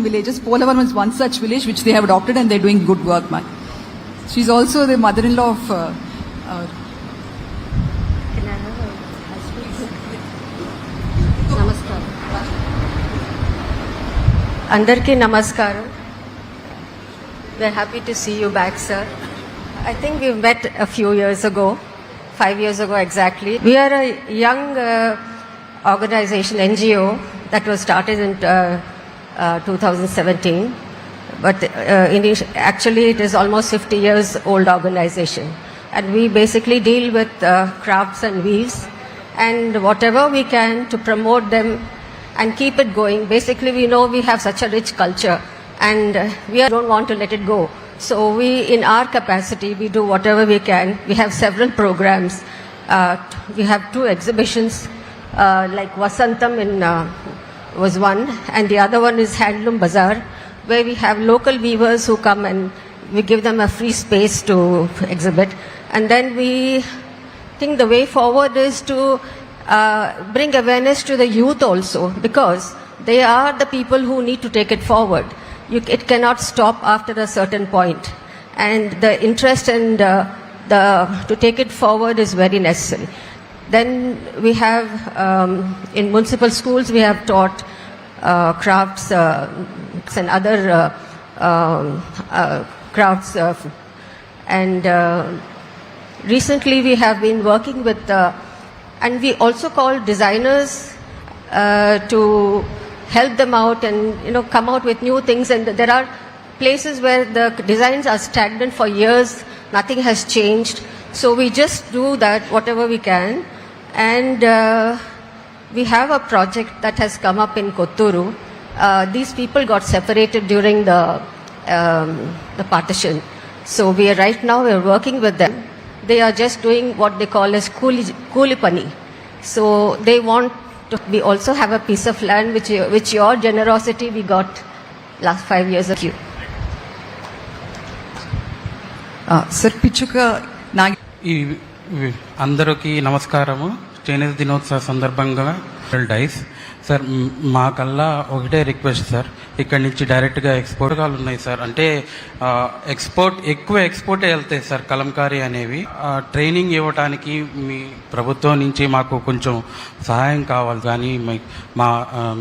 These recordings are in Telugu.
villages. Polavaram is one such village which they have adopted and they're doing good work, man. She's also the mother-in-law of uh, uh, Can I have a husband? నమస్కారం అందరికీ నమస్కారం we're happy to see you back sir i think we've met a few years ago five years ago exactly we are a young uh, organization ngo that was started in uh, uh, 2017 but uh, actually it is almost 50 years old organization. And we basically deal with uh, crafts and weaves. And whatever we can to promote them and keep it going. Basically we know we have such a rich culture. And we don't want to let it go. So we in our capacity we do whatever we can. We have several programs. Uh, we have two exhibitions uh, like vasantam in uh, was one, and the other one is Handloom Bazaar, where we have local weavers who come and we give them a free space to exhibit. And then we think the way forward is to uh, bring awareness to the youth also, because they are the people who need to take it forward. You, it cannot stop after a certain point, and the interest and uh, the to take it forward is very necessary. Then we have um, in municipal schools we have taught uh, crafts uh, and other uh, um, uh, crafts, and recently we have been working with, and we also call designers to help them out and you know come out with new things. And there are places where the designs are stagnant for years, nothing has changed. So we just do that whatever we can, and uh, we have a project that has come up in Kotturu. Uh, these people got separated during the um, the partition, so we are right now we are working with them. They are just doing what they call as kuli, kuli pani. So they want to. We also have a piece of land which which your generosity we got last five years of you. uh, Sir Pichuka Nag. ఈ అందరికీ నమస్కారము. చేనేత దినోత్సవ సందర్భంగా డైస్ సార్ మాకల్లా ఒకటే రిక్వెస్ట్ సార్ ఇక్కడి నుంచి డైరెక్ట్గా ఎక్స్పోర్ట్ కాలు ఉన్నాయి సార్ అంటే ఎక్స్పోర్ట్ ఎక్కువ ఎక్స్పోర్టే వెళ్తాయి సార్ కలంకారీ అనేవి. ట్రైనింగ్ ఇవ్వడానికి మీ ప్రభుత్వం నుంచి మాకు కొంచెం సహాయం కావాలి. కానీ మా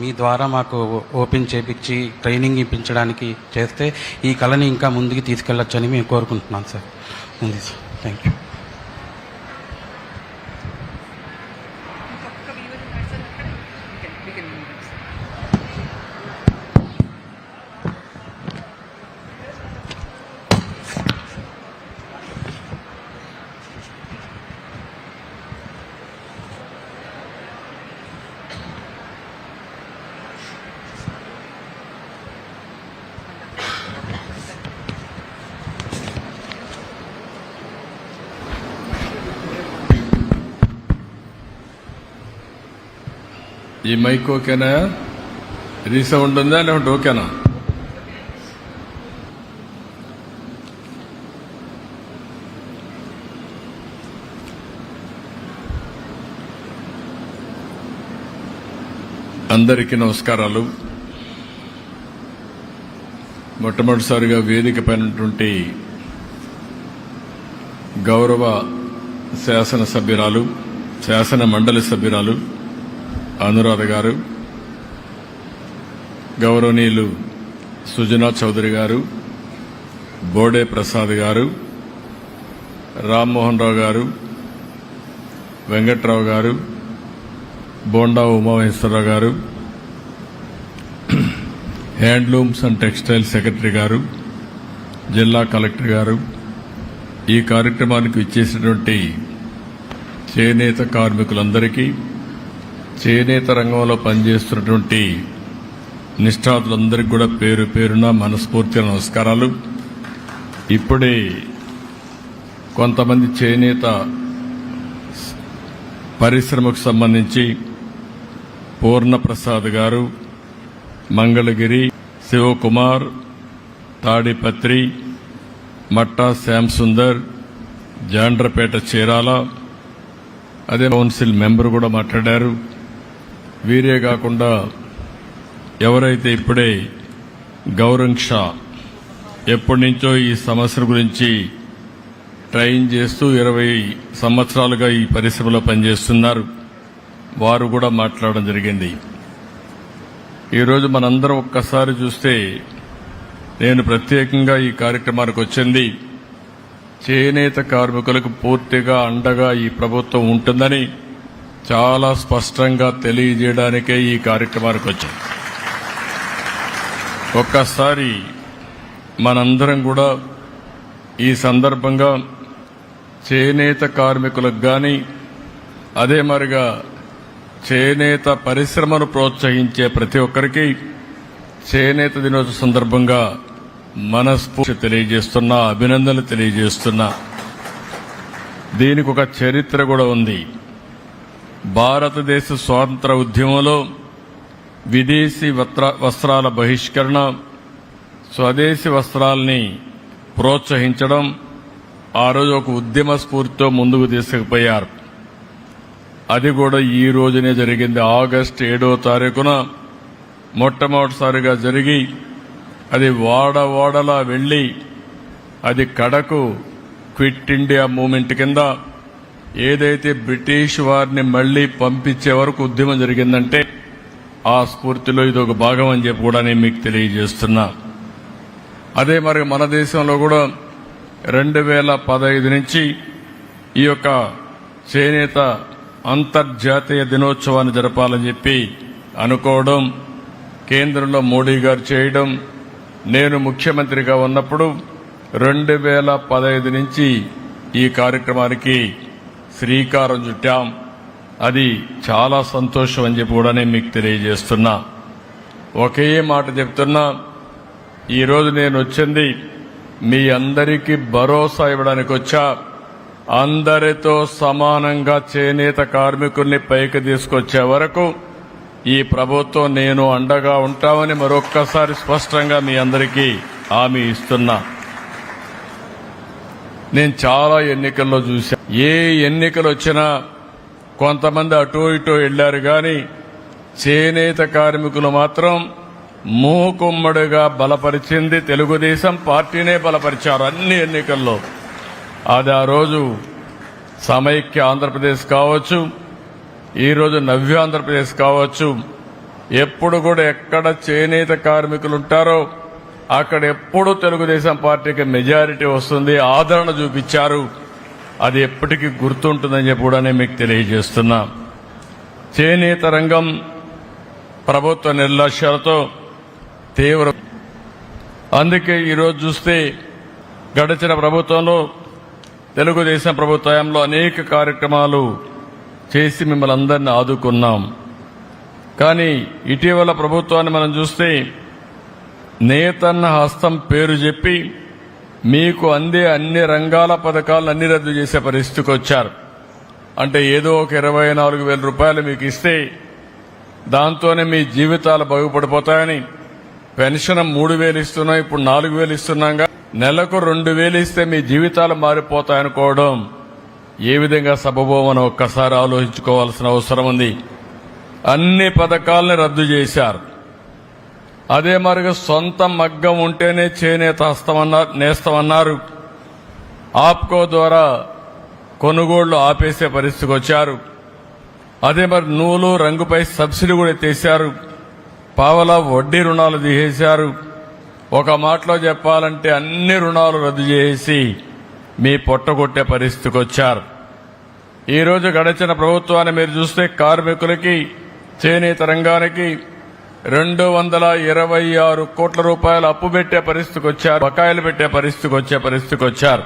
మీ ద్వారా మాకు ఓపెన్ చేపించి ట్రైనింగ్ ఇప్పించడానికి చేస్తే ఈ కళని ఇంకా ముందుకు తీసుకెళ్ళొచ్చని మేము కోరుకుంటున్నాం సార్ ఉంది సార్ థ్యాంక్ యూ ఈ మైక్ ఓకేనా? రీసౌండ్ ఉందా లేకుంటే ఓకేనా? అందరికీ నమస్కారాలు. మొట్టమొదటిసారిగా వేదిక పైనటువంటి గౌరవ శాసన సభ్యురాలు శాసన మండలి సభ్యురాలు అనురాధ గారు గౌరవనీయులు సుజనా చౌదరి గారు బోడే ప్రసాద్ గారు రామ్మోహన్ రావు గారు వెంకట్రావు గారు బోండా ఉమామహేశ్వరరావు గారు హ్యాండ్లూమ్స్ అండ్ టెక్స్టైల్ సెక్రటరీ గారు జిల్లా కలెక్టర్ గారు ఈ కార్యక్రమానికి ఇచ్చేసినటువంటి చేనేత కార్మికులందరికీ చేనేత రంగంలో పనిచేస్తున్నటువంటి నిష్ఠాతులందరికీ కూడా పేరు పేరున మనస్ఫూర్తిగా నమస్కారాలు. ఇప్పుడే కొంతమంది చేనేత పరిశ్రమకు సంబంధించి పూర్ణప్రసాద్ గారు మంగళగిరి శివకుమార్ తాడిపత్రి మట్టా శ్యాంసుందర్ జాండ్రపేట చీరాల అదే కౌన్సిల్ మెంబర్ కూడా మాట్లాడారు. వీరే కాకుండా ఎవరైతే ఇప్పుడే గౌరంగ్ షా ఎప్పటి నుంచో ఈ సమస్య గురించి ట్రైన్ చేస్తూ ఇరవై సంవత్సరాలుగా ఈ పరిశ్రమలో పనిచేస్తున్నారు వారు కూడా మాట్లాడడం జరిగింది. ఈరోజు మనందరం ఒక్కసారి చూస్తే నేను ప్రత్యేకంగా ఈ కార్యక్రమానికి వచ్చింది. చేనేత కార్మికులకు పూర్తిగా అండగా ఈ ప్రభుత్వం ఉంటుందని చాలా స్పష్టంగా తెలియజేయడానికే ఈ కార్యక్రమానికి వచ్చాం. ఒక్కసారి మనందరం కూడా ఈ సందర్భంగా చేనేత కార్మికులకు కానీ అదే మరిగా చేనేత పరిశ్రమను ప్రోత్సహించే ప్రతి ఒక్కరికి చేనేత దినోత్సవ సందర్భంగా మనస్ఫూర్తి తెలియజేస్తున్నా అభినందనలు తెలియజేస్తున్నా. దీనికి ఒక చరిత్ర కూడా ఉంది. భారతదేశ స్వాతంత్ర ఉద్యమంలో విదేశీ వస్త్ర- వస్త్రాల బహిష్కరణ స్వదేశీ వస్త్రాల్ని ప్రోత్సహించడం ఆ రోజు ఒక ఉద్యమ స్ఫూర్తితో ముందుకు తీసుకుపోయారు. అది కూడా ఈ రోజునే జరిగింది. ఆగస్టు ఏడో తారీఖున మొట్టమొదటిసారిగా జరిగి అది వాడవాడలా వెళ్ళి అది కడకు క్విట్ ఇండియా మూమెంట్ కింద ఏదైతే బ్రిటిష్ వారిని మళ్ళీ పంపించే వరకు ఉద్యమం జరిగిందంటే ఆ స్ఫూర్తిలో ఇది ఒక భాగం అని చెప్పి కూడా నేను మీకు తెలియజేస్తున్నా. అదే మరి మన దేశంలో కూడా రెండు వేల పదహైదు నుంచి ఈ యొక్క చేనేత అంతర్జాతీయ దినోత్సవాన్ని జరపాలని చెప్పి అనుకోవడం కేంద్రంలో మోడీ గారు చేయడం నేను ముఖ్యమంత్రిగా ఉన్నప్పుడు రెండు వేల పదహైదు నుంచి ఈ కార్యక్రమానికి శ్రీకారం చుట్టాం. అది చాలా సంతోషం అని చెప్పి కూడా నేను మీకు తెలియజేస్తున్నా. ఒకే మాట చెప్తున్నా. ఈరోజు నేను వచ్చింది మీ అందరికీ భరోసా ఇవ్వడానికి వచ్చా. అందరితో సమానంగా చేనేత కార్మికుల్ని పైకి తీసుకొచ్చే వరకు ఈ ప్రభుత్వం నేను అండగా ఉంటామని మరొక్కసారి స్పష్టంగా మీ అందరికీ హామీ ఇస్తున్నా. నేను చాలా ఎన్నికల్లో చూశాను ఏ ఎన్నికలు వచ్చినా కొంతమంది అటో ఇటో వెళ్ళారు కానీ చేనేత కార్మికులు మాత్రం మూకుమ్మడిగా బలపరిచింది తెలుగుదేశం పార్టీనే బలపరిచారు అన్ని ఎన్నికల్లో. అది ఆ రోజు సమైక్య ఆంధ్రప్రదేశ్ కావచ్చు ఈరోజు నవ్య ఆంధ్రప్రదేశ్ కావచ్చు ఎప్పుడు కూడా ఎక్కడ చేనేత కార్మికులు ఉంటారో అక్కడ ఎప్పుడు తెలుగుదేశం పార్టీకి మెజారిటీ వస్తుంది ఆదరణ చూపించారు. అది ఎప్పటికీ గుర్తుంటుందని చెప్పి కూడా నేను మీకు తెలియజేస్తున్నా. చేనేత రంగం ప్రభుత్వ నిర్లక్ష్యాలతో తీవ్ర అందుకే ఈరోజు చూస్తే గడిచిన ప్రభుత్వంలో తెలుగుదేశం ప్రభుత్వంలో అనేక కార్యక్రమాలు చేసి మిమ్మల్ని అందరినీ ఆదుకున్నాం. కానీ ఇటీవల ప్రభుత్వాన్ని మనం చూస్తే నేతన్న హస్తం పేరు చెప్పి మీకు అందే అన్ని రంగాల పథకాలను అన్ని రద్దు చేసే పరిస్థితికి వచ్చారు. అంటే ఏదో ఒక ఇరవై నాలుగు వేల రూపాయలు మీకు ఇస్తే దాంతోనే మీ జీవితాలు బాగుపడిపోతాయని పెన్షన్ మూడు వేలు ఇస్తున్నాం ఇప్పుడు నాలుగు వేలు ఇస్తున్నాగా నెలకు రెండు వేలు ఇస్తే మీ జీవితాలు మారిపోతాయనుకోవడం ఏ విధంగా సబబోమని ఒక్కసారి ఆలోచించుకోవాల్సిన అవసరం ఉంది. అన్ని పథకాలను రద్దు చేశారు. అదే మరిగా సొంత మగ్గం ఉంటేనే చేనేత హస్తమన్నారు నేస్తమన్నారు. ఆప్కో ద్వారా కొనుగోళ్ళు ఆపేసే పరిస్థితికి వచ్చారు. అదే మరి నూలు రంగుపై సబ్సిడీ కూడా తీశారు పావలా వడ్డీ రుణాలు తీసేశారు. ఒక మాటలో చెప్పాలంటే అన్ని రుణాలు రద్దు చేసి మీ పొట్టగొట్టే పరిస్థితికి వచ్చారు. ఈరోజు గడిచిన ప్రభుత్వాన్ని మీరు చూస్తే కార్మికులకి చేనేత రంగానికి రెండు వందల ఇరవై ఆరు కోట్ల రూపాయలు అప్పు పెట్టే పరిస్థితికి వచ్చారు. బకాయిలు పెట్టే పరిస్థితికి వచ్చే పరిస్థితికి వచ్చారు.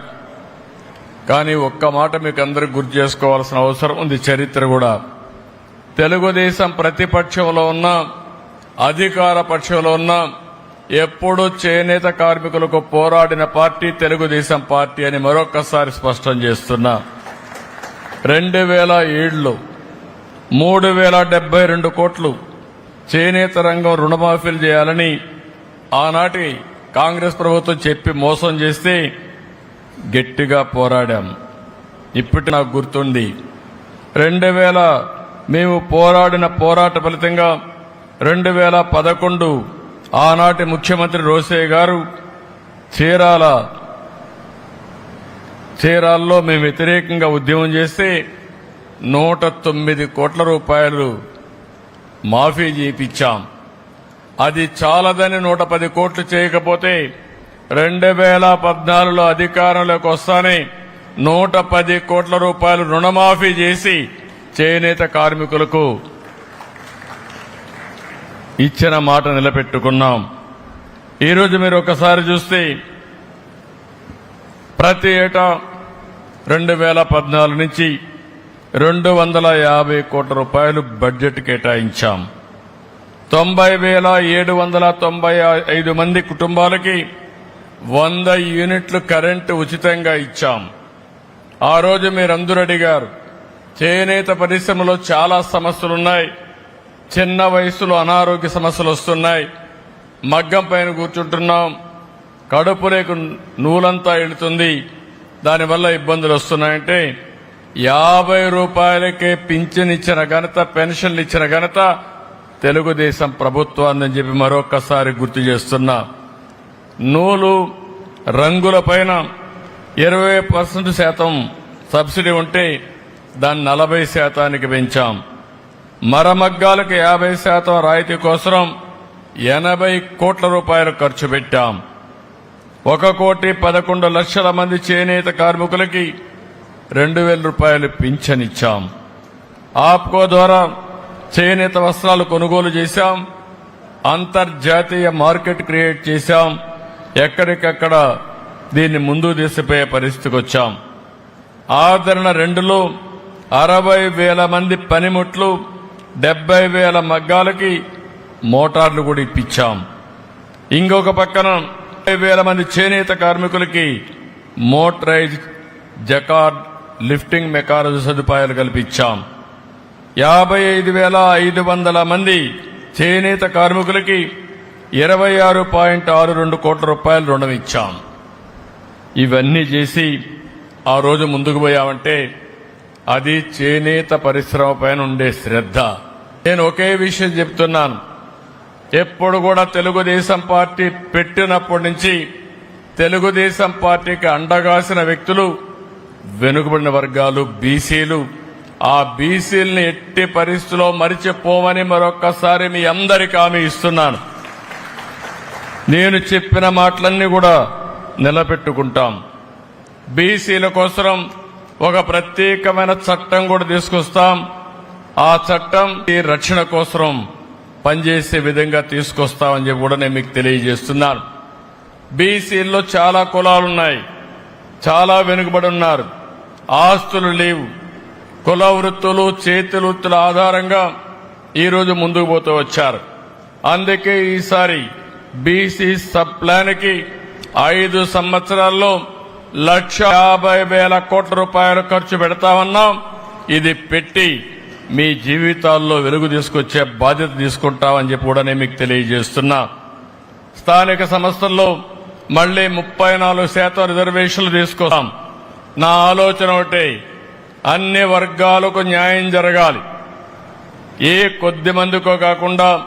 కానీ ఒక్క మాట మీకు అందరికి గుర్తు చేసుకోవాల్సిన అవసరం ఉంది. చరిత్ర కూడా. తెలుగుదేశం ప్రతిపక్షంలో ఉన్న అధికార పక్షంలో ఉన్న ఎప్పుడు చేనేత కార్మికులకు పోరాడిన పార్టీ తెలుగుదేశం పార్టీ అని మరొకసారి స్పష్టం చేస్తున్నా. రెండు వేల ఏడులో మూడు వేల డెబ్బై రెండు కోట్లు చేనేత రంగం రుణమాఫీలు చేయాలని ఆనాటి కాంగ్రెస్ ప్రభుత్వం చెప్పి మోసం చేస్తే గట్టిగా పోరాడాం. ఇప్పటి నాకు గుర్తుంది. రెండు వేల మేము పోరాడిన పోరాట ఫలితంగా రెండు వేల పదకొండు ఆనాటి ముఖ్యమంత్రి రోసయ్య గారు చీరాల చీరాల్లో మేము వ్యతిరేకంగా ఉద్యమం చేస్తే నూట తొమ్మిది కోట్ల రూపాయలు మాఫీ చేయించాం అది చాలదని నూట పది కోట్లు చేయకపోతే రెండు వేల పద్నాలుగులో అధికారంలోకి వస్తానే నూట పది కోట్ల రూపాయలు రుణమాఫీ చేసి చేనేత కార్మికులకు ఇచ్చిన మాట నిలబెట్టుకున్నాం. ఈరోజు మీరు ఒకసారి చూస్తే ప్రతి ఏటా రెండు వేల పద్నాలుగు నుంచి రెండు వందల యాభై కోట్ల రూపాయలు బడ్జెట్ కేటాయించాం. తొంభై వేల ఏడు వందల తొంభై ఐదు మంది కుటుంబాలకి వంద యూనిట్లు కరెంటు ఉచితంగా ఇచ్చాం. ఆ రోజు మీరందరూ అడిగారు చేనేత పరిశ్రమలో చాలా సమస్యలున్నాయి. చిన్న వయసులో అనారోగ్య సమస్యలు వస్తున్నాయి. మగ్గం పైన కూర్చుంటున్నాం. కడుపు రేకు నూలంతా వెళుతుంది దానివల్ల ఇబ్బందులు వస్తున్నాయంటే యాభై రూపాయలకే పింఛన్ ఇచ్చిన ఘనత పెన్షన్లు ఇచ్చిన ఘనత తెలుగుదేశం ప్రభుత్వాన్ని చెప్పి మరొకసారి గుర్తు చేస్తున్నా. నూలు రంగుల పైన ఇరవై పర్సెంట్ శాతం సబ్సిడీ ఉంటే దాన్ని నలభై శాతానికి పెంచాం. మరమగ్గాలకు యాభై శాతం రాయితీ కోసం ఎనభై కోట్ల రూపాయలు ఖర్చు పెట్టాం. ఒక కోటి పదకొండు లక్షల మంది చేనేత కార్మికులకి రెండు వేల రూపాయలు పింఛనిచ్చాం ఆప్కో ద్వారా చేనేత వస్త్రాలు కొనుగోలు చేశాం. అంతర్జాతీయ మార్కెట్ క్రియేట్ చేశాం. ఎక్కడికక్కడ దీన్ని ముందు తీసిపోయే పరిస్థితికి వచ్చాం. ఆదరణ రెండులో అరవై వేల మంది పనిముట్లు డెబ్బై వేల మగ్గాలకి మోటార్లు కూడా ఇప్పించాం. ఇంకొక పక్కన ముప్పై వేల మంది చేనేత కార్మికులకి మోటరైజ్ జకార్డ్ లిఫ్టింగ్ మెకానిజం సదుపాయాలు కల్పించాం. యాభై ఐదు వేల ఐదు వందల మంది చేనేత కార్మికులకి ఇరవై ఆరు పాయింట్ ఆరు రెండు కోట్ల రూపాయలు రుణం ఇచ్చాం. ఇవన్నీ చేసి ఆ రోజు ముందుకు పోయామంటే అది చేనేత పరిశ్రమ పైన ఉండే శ్రద్ధ. నేను ఒకే విషయం చెప్తున్నాను. ఎప్పుడు కూడా తెలుగుదేశం పార్టీ పెట్టినప్పటి నుంచి తెలుగుదేశం పార్టీకి అండగాసిన వ్యక్తులు వెనుకబడిన వర్గాలు బీసీలు. ఆ బీసీలని ఎట్టి పరిస్థితిలో మరిచిపోమని మరొక్కసారి మీ అందరికీ హామీ ఇస్తున్నాను. నేను చెప్పిన మాటలన్నీ కూడా నిలబెట్టుకుంటాం. బీసీల కోసం ఒక ప్రత్యేకమైన చట్టం కూడా తీసుకొస్తాం. ఆ చట్టం ఈ రక్షణ కోసం పనిచేసే విధంగా తీసుకొస్తామని చెప్పి కూడా నేను మీకు తెలియజేస్తున్నాను. బీసీల్లో చాలా కులాలున్నాయి. చాలా వెనుకబడి ఉన్నారు. ఆస్తులు లేవు. కుల వృత్తులు చేతి వృత్తుల ఆధారంగా ఈరోజు ముందుకు పోతూ వచ్చారు. అందుకే ఈసారి బీసీ సబ్ ప్లాన్కి ఐదు సంవత్సరాల్లో లక్ష యాభై వేల కోట్ల రూపాయలు ఖర్చు పెడతామన్నాం. ఇది పెట్టి మీ జీవితాల్లో వెలుగు తీసుకొచ్చే బాధ్యత తీసుకుంటామని చెప్పి కూడా నేను మీకు తెలియజేస్తున్నా. స్థానిక సంస్థల్లో మళ్ళీ ముప్పై నాలుగు శాతం రిజర్వేషన్లు తీసుకొస్తాం. నా ఆలోచన ఒకటే అన్ని వర్గాలకు న్యాయం జరగాలి. ఏ కొద్ది మందికో కాకుండా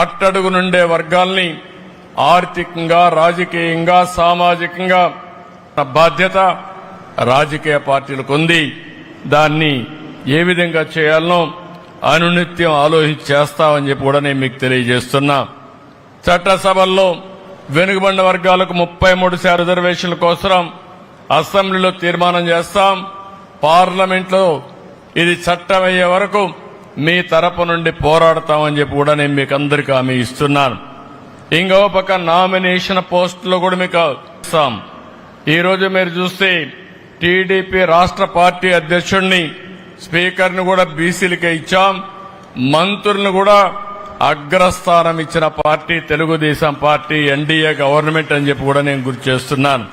అట్టడుగు నుండే వర్గాల్ని ఆర్థికంగా రాజకీయంగా సామాజికంగా బాధ్యత రాజకీయ పార్టీలకు ఉంది. దాన్ని ఏ విధంగా చేయాలనో అనునిత్యం ఆలోచించి చేస్తామని చెప్పి కూడా నేను మీకు తెలియజేస్తున్నా. చట్టసభల్లో వెనుకబడిన వర్గాలకు ముప్పై మూడు శాతం రిజర్వేషన్ల కోసం అసెంబ్లీలో తీర్మానం చేస్తాం. పార్లమెంట్లో ఇది చట్టం అయ్యే వరకు మీ తరపు నుండి పోరాడతామని చెప్పి కూడా నేను మీకు అందరికీ హామీ ఇస్తున్నాను. ఇంకో పక్క నామినేషన్ పోస్టులో కూడా మీకు ఇస్తాం. ఈరోజు మీరు చూస్తే టీడీపీ రాష్ట్ర పార్టీ అధ్యక్షుడిని స్పీకర్ని కూడా బీసీలకే ఇచ్చాం. మంత్రులను కూడా అగ్రస్థానం ఇచ్చిన party Telugu Desam party NDA government అని చెప్పి కూడా నేను గుర్తు చేస్తున్నాను.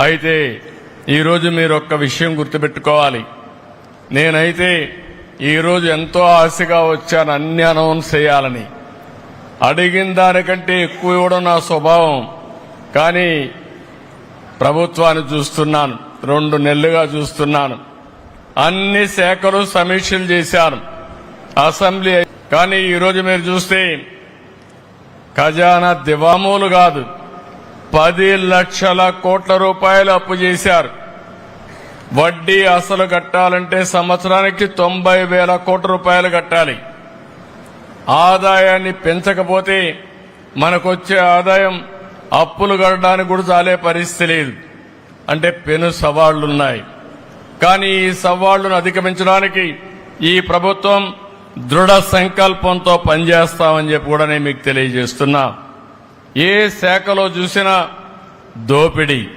అయితే ఈరోజు మీరు ఒక్క విషయం గుర్తుపెట్టుకోవాలి. నేనైతే ఈరోజు ఎంతో ఆశగా వచ్చాను అన్ని అనౌన్స్ చేయాలని. అడిగిన దానికంటే ఎక్కువ ఇవ్వడం నా స్వభావం. కానీ ప్రభుత్వాన్ని చూస్తున్నాను. రెండు నెలలుగా చూస్తున్నాను. అన్ని శాఖలు సమీక్షలు చేశాను. అసెంబ్లీ కానీ ఈరోజు మీరు చూస్తే ఖజానా దివామూలు కాదు పది లక్షల కోట్ల రూపాయలు అప్పు చేశారు. వడ్డీ అసలు కట్టాలంటే సంవత్సరానికి తొంభై వేల కోట్ల రూపాయలు కట్టాలి. ఆదాయాన్ని పెంచకపోతే మనకొచ్చే ఆదాయం అప్పులు కట్టడానికి కూడా చాలే పరిస్థితి లేదు. అంటే పెను సవాళ్ళున్నాయి. కానీ ఈ సవాళ్ళను అధిగమించడానికి ఈ ప్రభుత్వం దృఢ సంకల్పంతో పనిచేస్తామని చెప్పి కూడా నేను మీకు తెలియజేస్తున్నా. ఏ శాఖలో చూసినా దోపిడీ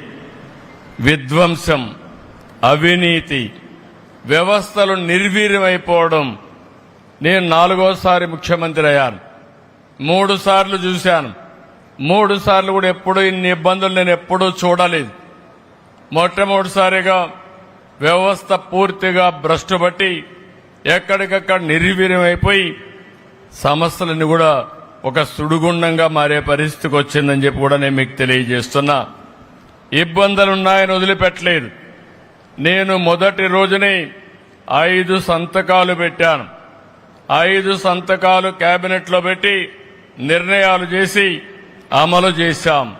విధ్వంసం అవినీతి వ్యవస్థలు నిర్వీర్యమైపోవడం నేను నాలుగోసారి ముఖ్యమంత్రి అయ్యాను. మూడు సార్లు చూశాను. మూడు సార్లు కూడా ఎప్పుడు ఇన్ని ఇబ్బందులు నేను ఎప్పుడూ చూడలేదు. మొట్టమొదటిసారిగా వ్యవస్థ పూర్తిగా భ్రష్టుపట్టి ఎక్కడికక్కడ నిర్వీర్యమైపోయి సమస్యలన్నీ కూడా ఒక సుడిగుండంగా మారే పరిస్థితికి వచ్చిందని చెప్పి కూడా నేను మీకు తెలియజేస్తున్నా. ఇబ్బందులున్నాయని వదిలిపెట్టలేదు. నేను మొదటి రోజునే ఐదు సంతకాలు పెట్టాను. ఐదు సంతకాలు కేబినెట్లో పెట్టి నిర్ణయాలు చేసి అమలు చేశాం.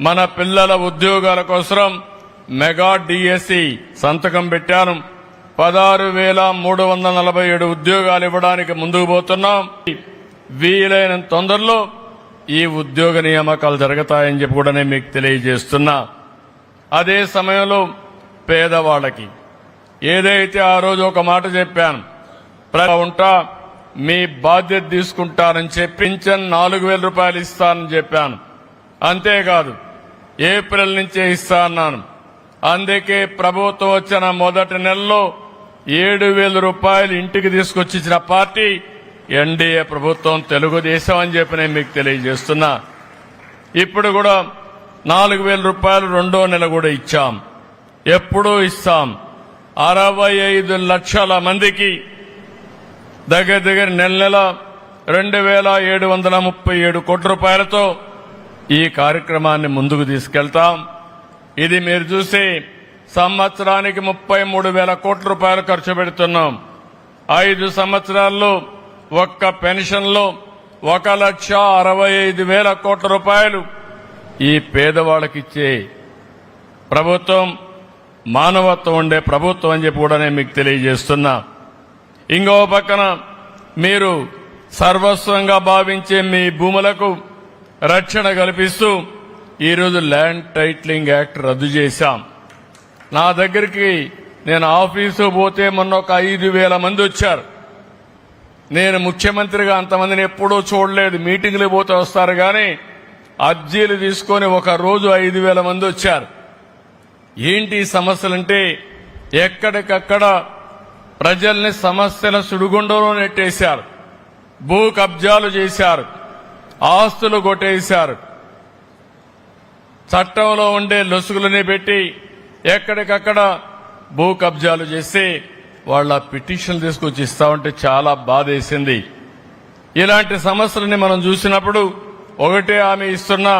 మన పిల్లల ఉద్యోగాల కోసం మెగా డిఎస్సి సంతకం పెట్టాను. పదహారు వేల మూడు వందల నలభై ఏడు ఉద్యోగాలు ఇవ్వడానికి ముందుకు పోతున్నాం. వీలైన తొందరలో ఈ ఉద్యోగ నియామకాలు జరుగుతాయని చెప్పి కూడా నేను మీకు తెలియజేస్తున్నా. అదే సమయంలో పేదవాళ్ళకి ఏదైతే ఆ రోజు ఒక మాట చెప్పాను ఉంటా మీ బాధ్యత తీసుకుంటానని చెప్పి నాలుగు వేల రూపాయలు ఇస్తానని చెప్పాను. అంతేకాదు ఏప్రిల్ నుంచే ఇస్తా అన్నాను. అందుకే ప్రభుత్వం వచ్చిన మొదటి నెలలో ఏడు వేల రూపాయలు ఇంటికి తీసుకొచ్చి ఇచ్చిన పార్టీ ఎన్డీఏ ప్రభుత్వం తెలుగుదేశం అని చెప్పి నేను మీకు తెలియజేస్తున్నా. ఇప్పుడు కూడా నాలుగు వేల రూపాయలు రెండో నెల కూడా ఇచ్చాం. ఎప్పుడూ ఇస్తాం. అరవై ఐదు లక్షల మందికి దగ్గర దగ్గర నెల నెల రెండు వేల ఏడు వందల ముప్పై ఏడు కోట్ల రూపాయలతో ఈ కార్యక్రమాన్ని ముందుకు తీసుకెళ్తాం. ఇది మీరు చూసి సంవత్సరానికి ముప్పై మూడు వేల కోట్ల రూపాయలు ఖర్చు పెడుతున్నాం. ఐదు సంవత్సరాల్లో ఒక్క పెన్షన్లో ఒక లక్ష అరవై ఐదు వేల కోట్ల రూపాయలు ఈ పేదవాళ్ళకిచ్చే ప్రభుత్వం మానవత్వం ఉండే ప్రభుత్వం అని చెప్పి కూడా నేను మీకు తెలియజేస్తున్నా. ఇంకో పక్కన మీరు సర్వస్వంగా భావించే మీ భూములకు రక్షణ కల్పిస్తూ ఈరోజు ల్యాండ్ టైట్లింగ్ యాక్ట్ రద్దు చేశాం. నా దగ్గరికి నేను ఆఫీసు పోతే మొన్న ఒక ఐదు వేల మంది వచ్చారు. నేను ముఖ్యమంత్రిగా అంతమందిని ఎప్పుడూ చూడలేదు. మీటింగ్లు పోతే వస్తారు కానీ అర్జీలు తీసుకొని ఒక రోజు ఐదు వేల మంది వచ్చారు. ఏంటి సమస్యలు సమస్యలంటే ఎక్కడికక్కడ ప్రజల్ని సమస్యల సుడిగుండంలో నెట్టేశారు. భూ కబ్జాలు చేశారు. ఆస్తులు కొట్టేశారు. చట్టంలో ఉండే లొసుగులని పెట్టి ఎక్కడికక్కడ భూ కబ్జాలు చేసి వాళ్ళ పిటిషన్ తీసుకొచ్చి ఇస్తా ఉంటే చాలా బాధేసింది ఇలాంటి సమస్యలని మనం చూసినప్పుడు ఒకటే ఆమె ఇస్తున్నా